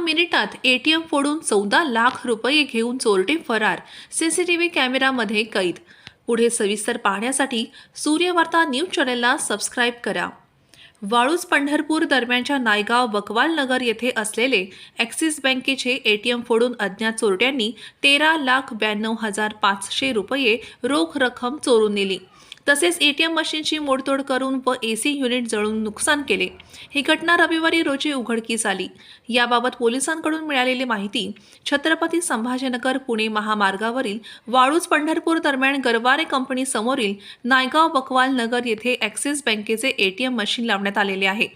मिनिटात एटीएम फोडून चौदा लाख रुपये घेऊन चोरटे फरार. सीसीटीव्ही कॅमेरामध्ये कैद. पुढे सविस्तर पाहण्यासाठी सूर्यवार्ता न्यूज चॅनलला सबस्क्राईब करा. वाळूज पंढरपूर दरम्यानच्या नायगाव बकवाल नगर येथे असलेले ॲक्सिस बँकेचे एटीएम फोडून अज्ञात चोरट्यांनी तेरा लाख ब्याण्णव हजार पाचशे रुपये रोख रक्कम चोरून नेली. तसेच ए टी एम मशीनची मोडतोड करून व सी युनिट जळून नुकसान केले. ही घटना रविवारी रोजी उघडकीस आली. याबाबत पोलिसांकडून मिळालेली माहिती छत्रपती संभाजीनगर पुणे महामार्गावरील वाळूज पंढरपूर दरम्यान गरवारे कंपनी समोरील नायगाव बकवाल नगर येथे ॲक्सिस बँकेचे ए टी एम मशीन लावण्यात आलेले आहे.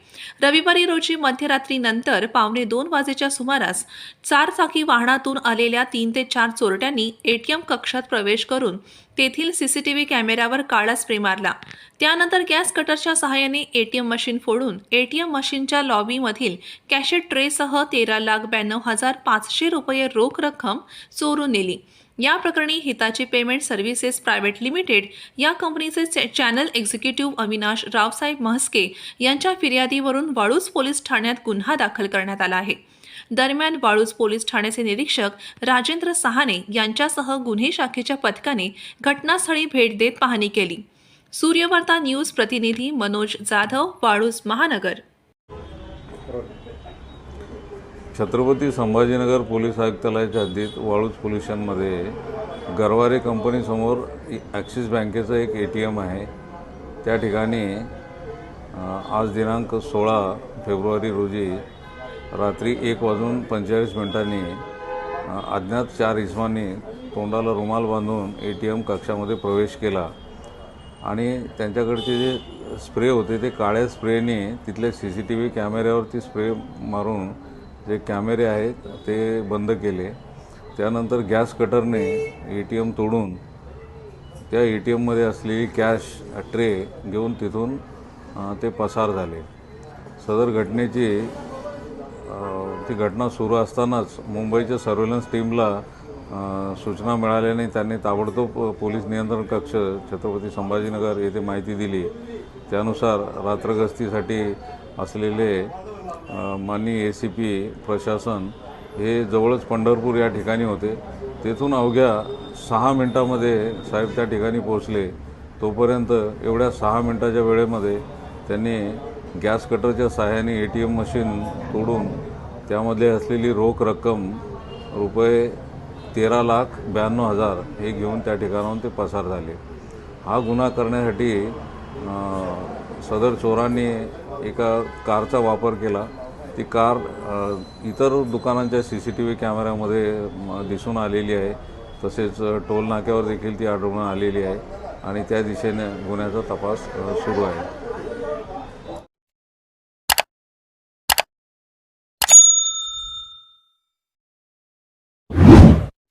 रविवारी रोजी मध्यरात्रीनंतर पावणे दोन वाजेच्या सुमारास चार चाकी वाहनातून आलेल्या तीन ते चार चोरट्यांनी एटीएम कक्षात प्रवेश करून तेथील सीसीटीव्ही कॅमेऱ्यावर काळास स्प्रे मारला. त्यानंतर गॅस कटरच्या सहाय्याने एटीएम मशीन फोडून एटीएम मशीनच्या लॉबीमधील कॅशेट ट्रेसह तेरा लाख ब्याण्णव हजार पाचशे रुपये रोख रक्कम चोरून नेली. या प्रकरणी Hitachi payment services private limited या कंपनीचे चॅनल एक्झिक्युटिव्ह अविनाश रावसाहेब म्हस्के यांच्या फिर्यादीवरून वाळूज पोलीस ठाण्यात गुन्हा दाखल करण्यात आला आहे. दरम्यान वाळूज पोलीस ठाण्याचे निरीक्षक राजेंद्र सहाने यांच्यासह गुन्हे शाखेच्या पथकाने घटनास्थळी भेट देत पाहणी केली. सूर्यवार्ता न्यूज प्रतिनिधी मनोज जाधव वाळूज महानगर. छत्रपती संभाजीनगर पोलीस आयुक्तालयाच्या हद्दीत वाळूज पोलीस गरवारे कंपनीसमोर ॲक्सिस बँकेचं एक ए टी एम आहे. त्या ठिकाणी आज दिनांक सोळा फेब्रुवारी रोजी रात्री एक वाजून पंचेचाळीस मिनिटांनी अज्ञात चार इसमांनी तोंडाला रुमाल बांधून ए टी एम कक्षामध्ये प्रवेश केला. आणि त्यांच्याकडचे जे स्प्रे होते ते काळ्या स्प्रेने तिथल्या सी सी टी व्ही कॅमेऱ्यावरती स्प्रे मारून जे कॅमेरे आहेत ते बंद केले. त्यानंतर गॅस कटरने ए टी एम तोडून त्या ए टी एममध्ये असलेली कॅश ट्रे घेऊन तिथून ते पसार झाले. सदर घटनेची ती घटना सुरू असतानाच मुंबईच्या सर्व्हेलन्स टीमला सूचना मिळाल्याने त्यांनी ताबडतोब पोलीस नियंत्रण कक्ष छत्रपती संभाजीनगर येथे माहिती दिली. त्यानुसार रात्रगस्तीसाठी असलेले माननीय ए सी पी प्रशासन हे जवळच पंढरपूर या ठिकाणी होते. तेथून अवघ्या सहा मिनटामध्ये साहेब त्या ठिकाणी पोहोचले. तोपर्यंत एवढ्या सहा मिनटाच्या वेळेमध्ये त्यांनी गॅस कटरच्या सहाय्याने ए टी एम मशीन तोडून त्यामध्ये असलेली रोख रक्कम रुपये तेरा लाख ब्याण्णव हजार हे घेऊन त्या ठिकाणाहून ते पसार झाले. हा गुन्हा करण्यासाठी सदर चोरांनी एका कारचा वापर केला. ती कार इतर दुकानांच्या सी सी टी व्ही कॅमेऱ्यामध्ये दिसून आलेली आहे. तसेच टोल नाक्यावर देखील ती आढळून आलेली आहे. आणि त्या दिशेने गुन्ह्याचा तपास सुरू आहे.